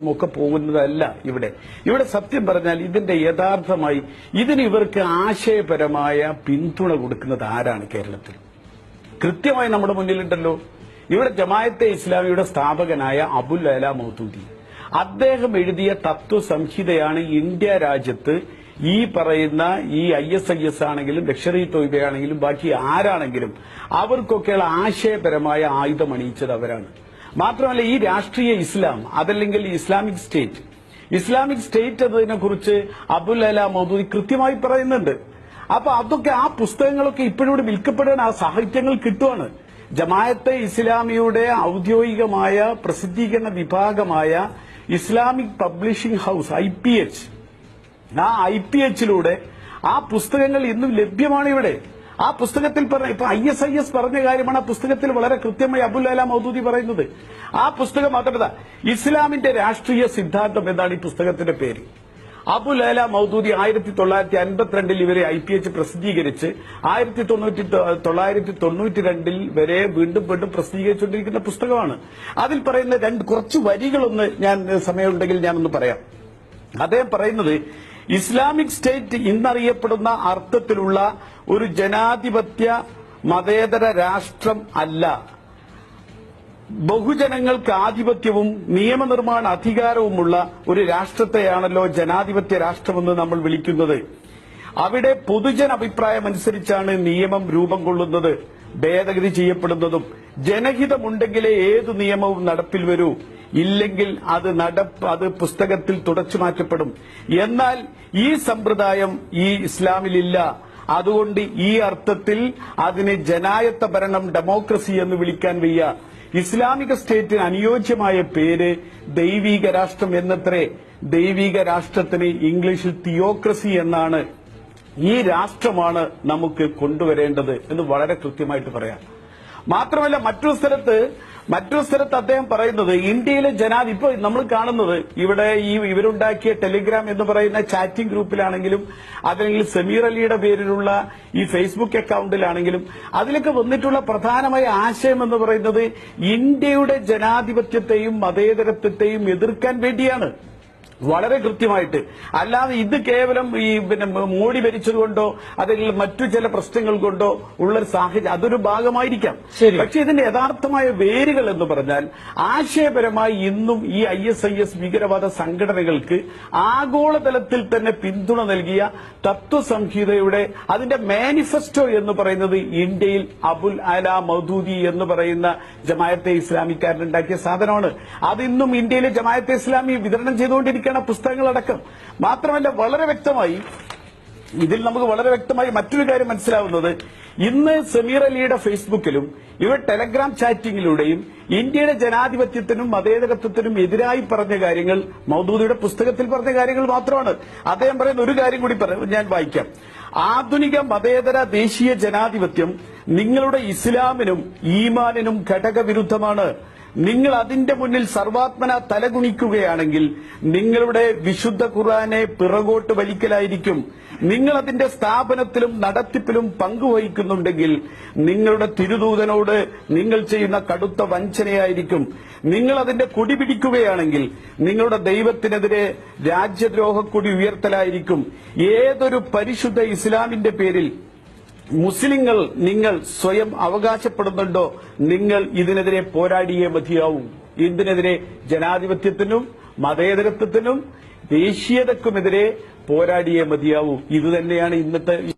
ഒക്കെ പോകുന്നതല്ല ഇവിടെ. ഇവിടെ സത്യം പറഞ്ഞാൽ ഇതിന്റെ യഥാർത്ഥമായി ഇതിന് ഇവർക്ക് ആശയപരമായ പിന്തുണ കൊടുക്കുന്നത് ആരാണ് കേരളത്തിൽ? കൃത്യമായി നമ്മുടെ മുന്നിലുണ്ടല്ലോ. ഇവിടെ ജമായത്തെ ഇസ്ലാമിയുടെ സ്ഥാപകനായ അബുൽ അല മൗദൂദി. അദ്ദേഹം എഴുതിയ തത്വസംഹിതയാണ് ഇന്ത്യ രാജ്യത്ത് ഈ പറയുന്ന ഈ ഐ എസ് ഐ എസ് ആണെങ്കിലും ലക്ഷറി തൊയ്ബയാണെങ്കിലും ബാക്കി ആരാണെങ്കിലും അവർക്കൊക്കെയുള്ള ആശയപരമായ ആയുധം അണിയിച്ചത് അവരാണ്. മാത്രമല്ല ഈ രാഷ്ട്രീയ ഇസ്ലാം അതല്ലെങ്കിൽ ഇസ്ലാമിക് സ്റ്റേറ്റ്. ഇസ്ലാമിക് സ്റ്റേറ്റ് എന്നതിനെ കുറിച്ച് അബുൽ അല മൗദൂദി കൃത്യമായി പറയുന്നുണ്ട്. അപ്പൊ അതൊക്കെ ആ പുസ്തകങ്ങളൊക്കെ ഇപ്പോഴും വിൽക്കപ്പെടാൻ ആ സാഹിത്യങ്ങൾ കിട്ടുവാണ്. ജമായത്തെ ഇസ്ലാമിയുടെ ഔദ്യോഗികമായ പ്രസിദ്ധീകരണ വിഭാഗമായ Islamic publishing house I P H. ആ ഐ പി എച്ചിലൂടെ ആ പുസ്തകങ്ങൾ ഇന്നും ലഭ്യമാണ് ഇവിടെ. ആ പുസ്തകത്തിൽ പറഞ്ഞ ഇപ്പൊ ഐ എസ് ഐ എസ് പറഞ്ഞ കാര്യമാണ് ആ പുസ്തകത്തിൽ വളരെ കൃത്യമായി അബുൽ അല മൗദൂദി പറയുന്നത്. ആ പുസ്തകം മാത്രമല്ല ഇസ്ലാമിന്റെ രാഷ്ട്രീയ സിദ്ധാന്തം എന്നാണ് ഈ പുസ്തകത്തിന്റെ പേര്. അബുൽ അല മൗദൂദി ആയിരത്തി തൊള്ളായിരത്തി അൻപത്തിരണ്ടിൽ ഇവരെ ഐ പി എച്ച് പ്രസിദ്ധീകരിച്ച് ആയിരത്തി തൊണ്ണൂറ്റി തൊള്ളായിരത്തി തൊണ്ണൂറ്റി രണ്ടിൽ വരെ വീണ്ടും വീണ്ടും പ്രസിദ്ധീകരിച്ചുകൊണ്ടിരിക്കുന്ന പുസ്തകമാണ്. അതിൽ പറയുന്ന രണ്ട് കുറച്ച് വരികളൊന്ന് ഞാൻ സമയമുണ്ടെങ്കിൽ ഞാനൊന്ന് പറയാം. അദ്ദേഹം പറയുന്നത് ഇസ്ലാമിക് സ്റ്റേറ്റ് ഇന്നറിയപ്പെടുന്ന അർത്ഥത്തിലുള്ള ഒരു ജനാധിപത്യ മതേതര രാഷ്ട്രം അല്ല. ബഹുജനങ്ങൾക്ക് ആധിപത്യവും നിയമനിർമ്മാണ അധികാരവുമുള്ള ഒരു രാഷ്ട്രത്തെയാണല്ലോ ജനാധിപത്യ രാഷ്ട്രമെന്ന് നമ്മൾ വിളിക്കുന്നത്. അവിടെ പൊതുജന അഭിപ്രായമനുസരിച്ചാണ് നിയമം രൂപം കൊള്ളുന്നത് ഭേദഗതി ചെയ്യപ്പെടുന്നതും. ജനഹിതമുണ്ടെങ്കിലേ ഏതു നിയമവും നടപ്പിൽ വരൂ. ഇല്ലെങ്കിൽ അത് നടപ്പ് അത് പുസ്തകത്തിൽ തുടച്ചു മാറ്റപ്പെടും. എന്നാൽ ഈ സമ്പ്രദായം ഈ ഇസ്ലാമിലില്ല. അതുകൊണ്ട് ഈ അർത്ഥത്തിൽ അതിനെ ജനായത്ത ഭരണം ഡെമോക്രസി എന്ന് വിളിക്കാൻ വയ്യ. ഇസ്ലാമിക സ്റ്റേറ്റിന് അനുയോജ്യമായ പേര് ദൈവീക രാഷ്ട്രം എന്നത്രേ. ദൈവീക രാഷ്ട്രത്തിന് ഇംഗ്ലീഷിൽ തിയോക്രസി എന്നാണ് ഈ രാഷ്ട്രമാണ് നമുക്ക് കൊണ്ടുവരേണ്ടത് എന്ന് വളരെ കൃത്യമായിട്ട് പറയാം. മാത്രമല്ല മറ്റൊരു സ്ഥലത്ത് മറ്റൊരു സ്ഥലത്ത് അദ്ദേഹം പറയുന്നത് ഇന്ത്യയിലെ ജനാധി ഇപ്പൊ നമ്മൾ കാണുന്നത് ഇവിടെ ഈ ഇവരുണ്ടാക്കിയ ടെലിഗ്രാം എന്ന് പറയുന്ന ചാറ്റിംഗ് ഗ്രൂപ്പിലാണെങ്കിലും അതല്ലെങ്കിൽ സമീർ അലിയുടെ പേരിലുള്ള ഈ ഫേസ്ബുക്ക് അക്കൗണ്ടിലാണെങ്കിലും അതിലൊക്കെ വന്നിട്ടുള്ള പ്രധാനമായ ആശയം എന്ന് പറയുന്നത് ഇന്ത്യയുടെ ജനാധിപത്യത്തെയും മതേതരത്വത്തെയും എതിർക്കാൻ വേണ്ടിയാണ്. വളരെ കൃത്യമായിട്ട്. അല്ലാതെ ഇത് കേവലം ഈ പിന്നെ മോഡി ഭരിച്ചതുകൊണ്ടോ അല്ലെങ്കിൽ മറ്റു ചില പ്രശ്നങ്ങൾ കൊണ്ടോ ഉള്ളൊരു സാഹചര്യം അതൊരു ഭാഗമായിരിക്കാം. പക്ഷെ ഇതിന്റെ യഥാർത്ഥമായ വേരുകൾ എന്ന് പറഞ്ഞാൽ ആശയപരമായി ഇന്നും ഈ ഐ എസ് ഐ എസ് ഭീകരവാദ സംഘടനകൾക്ക് ആഗോളതലത്തിൽ തന്നെ പിന്തുണ നൽകിയ തത്വസംഹിതയുടെ അതിന്റെ മാനിഫെസ്റ്റോ എന്ന് പറയുന്നത് ഇന്ത്യയിൽ അബുൽ അല മൗദൂദി എന്ന് പറയുന്ന ജമായത്തെ ഇസ്ലാമിക്കാരനുണ്ടാക്കിയ സാധനമാണ്. അതിന്നും ഇന്ത്യയിലെ ജമായത്തെ ഇസ്ലാമി വിതരണം ചെയ്തുകൊണ്ടിരിക്കുകയാണ് ആ പുസ്തകങ്ങളടക്കം. മാത്രമല്ല വളരെ വ്യക്തമായി ഇതിൽ നമുക്ക് വളരെ വ്യക്തമായി മറ്റൊരു കാര്യം മനസ്സിലാവുന്നത്. ഇന്ന് സമീർ അലിയുടെ ഫേസ്ബുക്കിലും ഇവർ ടെലഗ്രാം ചാറ്റിംഗിലൂടെയും ഇന്ത്യയുടെ ജനാധിപത്യത്തിനും മതേതരത്വത്തിനും എതിരായി പറഞ്ഞ കാര്യങ്ങൾ മൗദൂദിയുടെ പുസ്തകത്തിൽ പറഞ്ഞ കാര്യങ്ങൾ മാത്രമാണ്. അദ്ദേഹം പറയുന്ന ഒരു കാര്യം കൂടി ഞാൻ വായിക്കാം. ആധുനിക മതേതര ദേശീയ ജനാധിപത്യം നിങ്ങളുടെ ഇസ്ലാമിനും ഈമാനിനും ഘടകവിരുദ്ധമാണ്. നിങ്ങൾ അതിന്റെ മുന്നിൽ സർവാത്മന തലകുണിക്കുകയാണെങ്കിൽ നിങ്ങളുടെ വിശുദ്ധ ഖുർആനെ പിറകോട്ട് വലിക്കലായിരിക്കും. നിങ്ങൾ അതിന്റെ സ്ഥാപനത്തിലും നടത്തിപ്പിലും പങ്കുവഹിക്കുന്നുണ്ടെങ്കിൽ നിങ്ങളുടെ തിരുദൂതനോട് നിങ്ങൾ ചെയ്യുന്ന കടുത്ത വഞ്ചനയായിരിക്കും. നിങ്ങൾ അതിന്റെ കൊടി പിടിക്കുകയാണെങ്കിൽ നിങ്ങളുടെ ദൈവത്തിനെതിരെ രാജ്യദ്രോഹക്കൊടി ഉയർത്തലായിരിക്കും. ഏതൊരു പരിശുദ്ധ ഇസ്ലാമിന്റെ പേരിൽ മുസ്ലിങ്ങൾ നിങ്ങൾ സ്വയം അവകാശപ്പെടുന്നുണ്ടോ? നിങ്ങൾ ഇതിനെതിരെ പോരാടിയേ മതിയാവും. ഇതിനെതിരെ ജനാധിപത്യത്തിനും മതേതരത്വത്തിനും ദേശീയതക്കുമെതിരെ പോരാടിയേ മതിയാവൂ. ഇതുതന്നെയാണ് ഇന്നത്തെ